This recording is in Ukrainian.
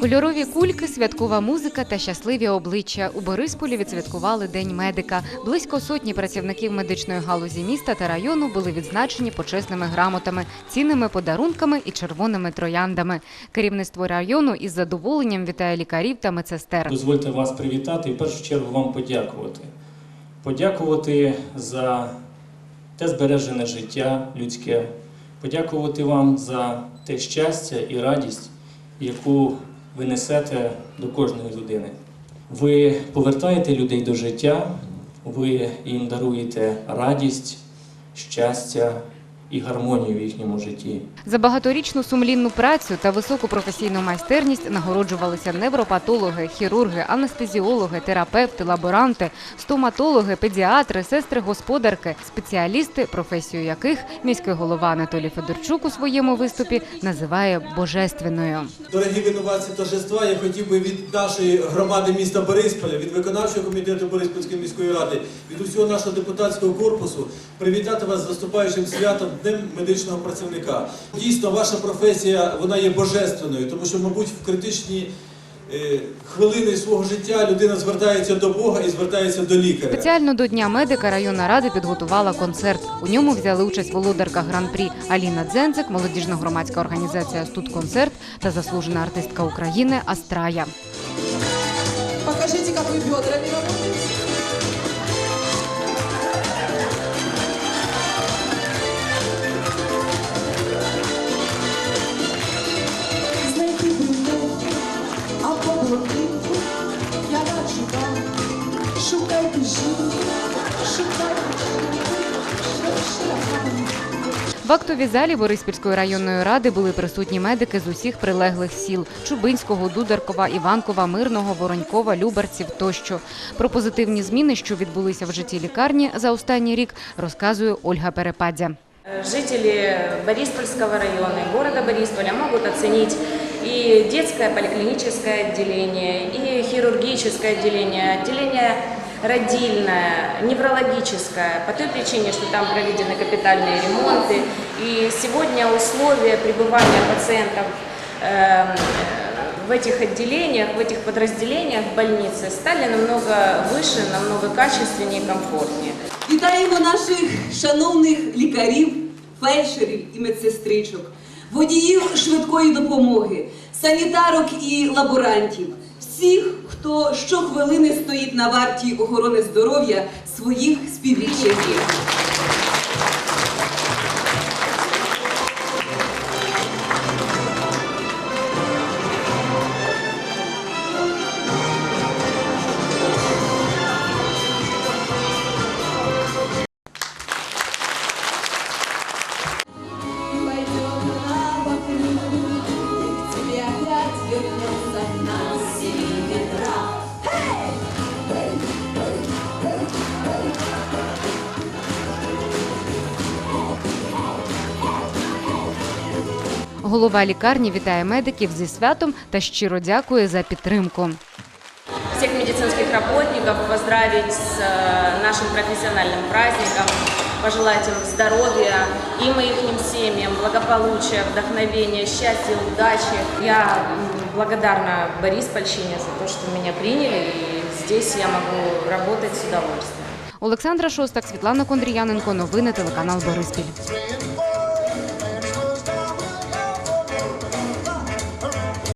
Кольорові кульки, святкова музика та щасливі обличчя. У Борисполі відсвяткували День медика. Близько сотні працівників медичної галузі міста та району були відзначені почесними грамотами, цінними подарунками і червоними трояндами. Керівництво району із задоволенням вітає лікарів та медсестер. Дозвольте вас привітати і в першу чергу вам подякувати. Подякувати за те збережене життя людське, подякувати вам за те щастя і радість, яку ви несете до кожної людини. Ви повертаєте людей до життя, ви їм даруєте радість, щастя і гармонію в їхньому житті. За багаторічну сумлінну працю та високу професійну майстерність нагороджувалися невропатологи, хірурги, анестезіологи, терапевти, лаборанти, стоматологи, педіатри, сестри господарки, спеціалісти, професію яких міський голова Анатолій Федорчук у своєму виступі називає божественною. Дорогі винуватці торжества, я хотів би від нашої громади міста Борисполя, від виконавчого комітету Бориспільської міської ради, від усього нашого депутатського корпусу привітати вас з наступаючим святом Днем медичного працівника. Дійсно, ваша професія вона є божественною, тому що, мабуть, в критичні е, хвилини свого життя людина звертається до Бога і звертається до лікаря. Спеціально до Дня медика районна рада підготувала концерт. У ньому взяли участь володарка гран-прі Аліна Дзензик, молодіжна громадська організація «Студконцерт» та заслужена артистка України Астрая. Покажите, как вы бедрами Шукайте жінку Шукайте В актовій залі Бориспільської районної ради були присутні медики з усіх прилеглих сіл Чубинського, Дударкова, Іванкова, Мирного, Воронькова, Любарців тощо. Про позитивні зміни, що відбулися в житті лікарні за останній рік, розказує Ольга Перепадзя. Жители Бориспольского района и города Борисполя могут оценить и детское поликлиническое отделение, и хирургическое отделение, отделение родильное, неврологическое, по той причине, что там проведены капитальные ремонты. И сегодня условия пребывания пациентов эм, в этих отделениях, в этих подразделениях больницы стали намного выше, намного качественнее и комфортнее. Вітаємо наших шановних лікарів, фельдшерів і медсестричок, Водіїв швидкої допомоги, санітарок і лаборантів, всіх, хто щохвилини стоїть на варті охорони здоров'я своїх співвітчизників. Голова лікарні вітає медиків зі святом та щиро дякує за підтримку. всех медицинских работников поздравить с э, нашим профессиональным праздником, пожелать им здоровья, им и их семьям, благополучия, вдохновения, счастья, удачи. Я благодарна Бориспольщине за то, что меня приняли, и здесь я могу работать с удовольствием. Олександра Шостак, Світлана Кондріяненко. Новини телеканал Бориспіль.